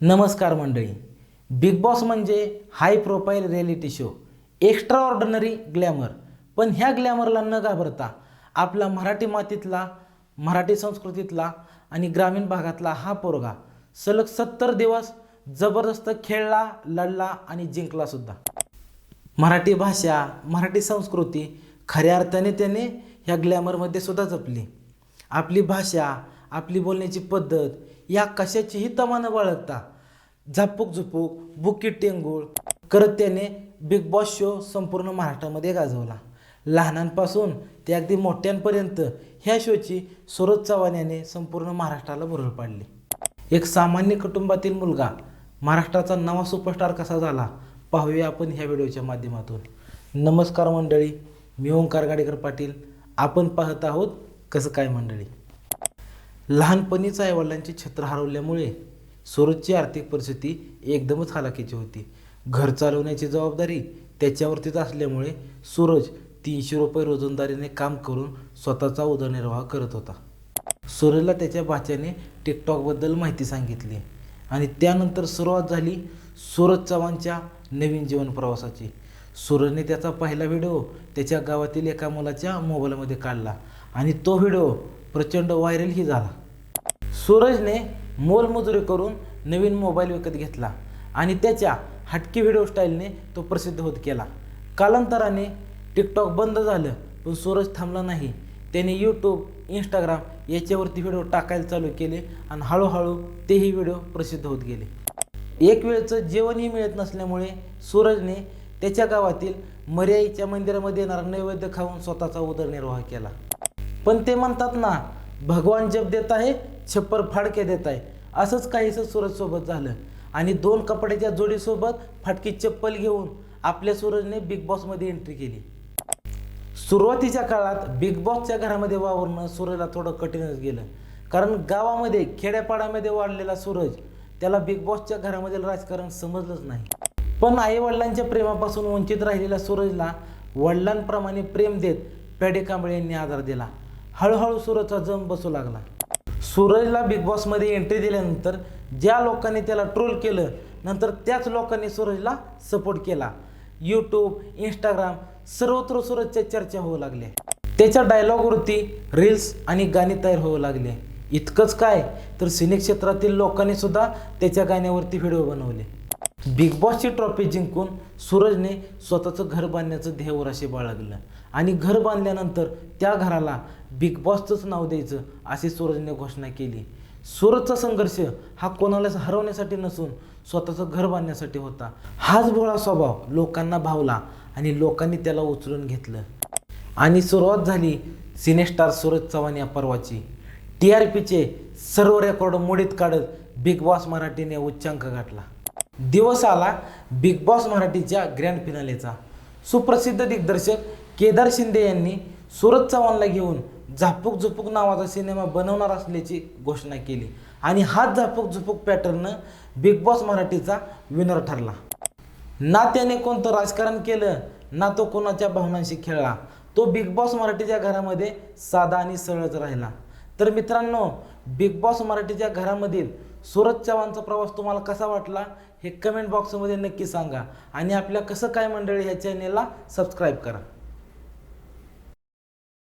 नमस्कार मंडळी. Big boss म्हणजे high profile reality show extraordinary glamour पण ह्या ग्लॅमरला न घाबरता आपला मराठी मातीतला मराठी संस्कृतीतला आणि ग्रामीण भागातला हा पोरगा सलग सत्तर दिवस जबरदस्त खेळला लढला आणि जिंकलासुद्धा मराठी भाषा मराठी संस्कृती खऱ्या अर्थाने त्याने ह्या ग्लॅमरमध्ये सुद्धा जपली. आपली भाषा आपली बोलण्याची पद्धत या कशाचीही तमा न बाळगता. झापूक झुपूक बुकी टेंगूळ करत त्याने बिग बॉस शो संपूर्ण महाराष्ट्रामध्ये गाजवला. लहानांपासून ते अगदी मोठ्यांपर्यंत ह्या शोची सुरज चव्हाण याने संपूर्ण महाराष्ट्राला भुरळ पाडली. एक सामान्य कुटुंबातील मुलगा महाराष्ट्राचा नवा सुपरस्टार कसा झाला पाहूया आपण ह्या व्हिडिओच्या माध्यमातून. नमस्कार मंडळी मी ओंकार गाडेकर पाटील. आपण पाहत आहोत कसं काय मंडळी? लहानपणीच आईवडिलांची छत्र हरवल्यामुळे सूरजची आर्थिक परिस्थिती एकदमच हालाकीची होती. घर चालवण्याची जबाबदारी त्याच्यावरतीच असल्यामुळे सूरज तीनशे रुपये रोजंदारीने काम करून स्वतःचा उदरनिर्वाह करत होता. सूरजला त्याच्या भाच्याने टिकटॉकबद्दल माहिती सांगितली आणि त्यानंतर सुरुवात झाली सूरज चव्हाणच्या नवीन जीवन प्रवासाची. सूरजने त्याचा पहिला व्हिडिओ त्याच्या गावातील एका मुलाच्या मोबाईलमध्ये काढला आणि तो व्हिडिओ प्रचंड व्हायरलही झाला. सूरजने मोलमजुरी करून नवीन मोबाईल विकत घेतला आणि त्याच्या हटकी व्हिडिओ स्टाईलने तो प्रसिद्ध होत गेला. कालांतराने टिकटॉक बंद झालं पण सूरज थांबला नाही. त्याने यूट्यूब इंस्टाग्राम याच्यावरती व्हिडिओ टाकायला चालू केले आणि हळूहळू तेही व्हिडिओ प्रसिद्ध होत गेले. एक वेळचं जेवणही मिळत नसल्यामुळे सूरजने त्याच्या गावातील मर्याईच्या मंदिरामध्ये येणारा नैवेद्य खाऊन स्वतःचा उदरनिर्वाह केला. पण ते म्हणतात ना भगवान जप देत आहे छप्पर फाडके देत आहे. असंच काहीसं सूरजसोबत झालं. आणि दोन कपड्याच्या जोडीसोबत फाटकी चप्पल घेऊन आपल्या सूरजने बिग बॉसमध्ये एंट्री केली. सुरुवातीच्या काळात बिग बॉसच्या घरामध्ये वावरणं सूरजला थोडं कठीणच गेलं. कारण गावामध्ये खेड्यापाड्यामध्ये वाढलेला सूरज त्याला बिग बॉसच्या घरामधील राजकारण समजलंच नाही. पण आईवडिलांच्या प्रेमापासून वंचित राहिलेल्या सूरजला वडिलांप्रमाणे प्रेम देत पॅडे कांबळे यांनी आधार दिला. हळूहळू सूरजचा जम बसू लागला. सूरजला बिग बॉसमध्ये एंट्री दिल्यानंतर ज्या लोकांनी त्याला ट्रोल केलं नंतर त्याच लोकांनी सूरजला सपोर्ट केला. यूट्यूब इंस्टाग्राम सर्वत्र सूरजच्या चर्चा होऊ लागल्या. त्याच्या डायलॉगवरती रील्स आणि गाणी तयार होऊ लागले. इतकंच काय तर सिने क्षेत्रातील लोकांनी सुद्धा त्याच्या गाण्यावरती व्हिडिओ बनवले. बिग बॉसची ट्रॉफी जिंकून सूरजने स्वतःचं घर बांधण्याचं ध्येयवर असे बाळगलं. आणि घर बांधल्यानंतर त्या घराला बिग बॉसचंच नाव द्यायचं अशी सूरजने घोषणा केली. सूरजचा संघर्ष हा कोणालाच हरवण्यासाठी नसून स्वतःचं घर बांधण्यासाठी होता. हाच भोळा स्वभाव लोकांना भावला आणि लोकांनी त्याला उचलून घेतलं. आणि सुरुवात झाली सिनेस्टार सूरज चव्हाण या पर्वाची. टी आर पीचे सर्व रेकॉर्ड मोडीत काढत बिग बॉस मराठीने उच्चांक गाठला. दिवस आला बिग बॉस मराठीच्या ग्रँड फिनालेचा सुप्रसिद्ध दिग्दर्शक केदार शिंदे यांनी सूरज चव्हाणला घेऊन झापूक झुपूक नावाचा सिनेमा बनवणार असल्याची घोषणा केली. आणि हाच झापूक झुपूक पॅटर्न बिग बॉस मराठीचा विनर ठरला. ना त्याने कोणतं राजकारण केलं ना तो कोणाच्या भावनांशी खेळला तो बिग बॉस मराठीच्या घरामध्ये साधा आणि सरळच राहिला. तर मित्रांनो बिग बॉस मराठीच्या घरामधील सूरज चव्हाणचा प्रवास तुम्हाला कसा वाटला? हे कमेंट बॉक्समध्ये नक्की सांगा. आणि आपल्या कसं काय मंडळी ह्या चॅनेलला सबस्क्राईब करा.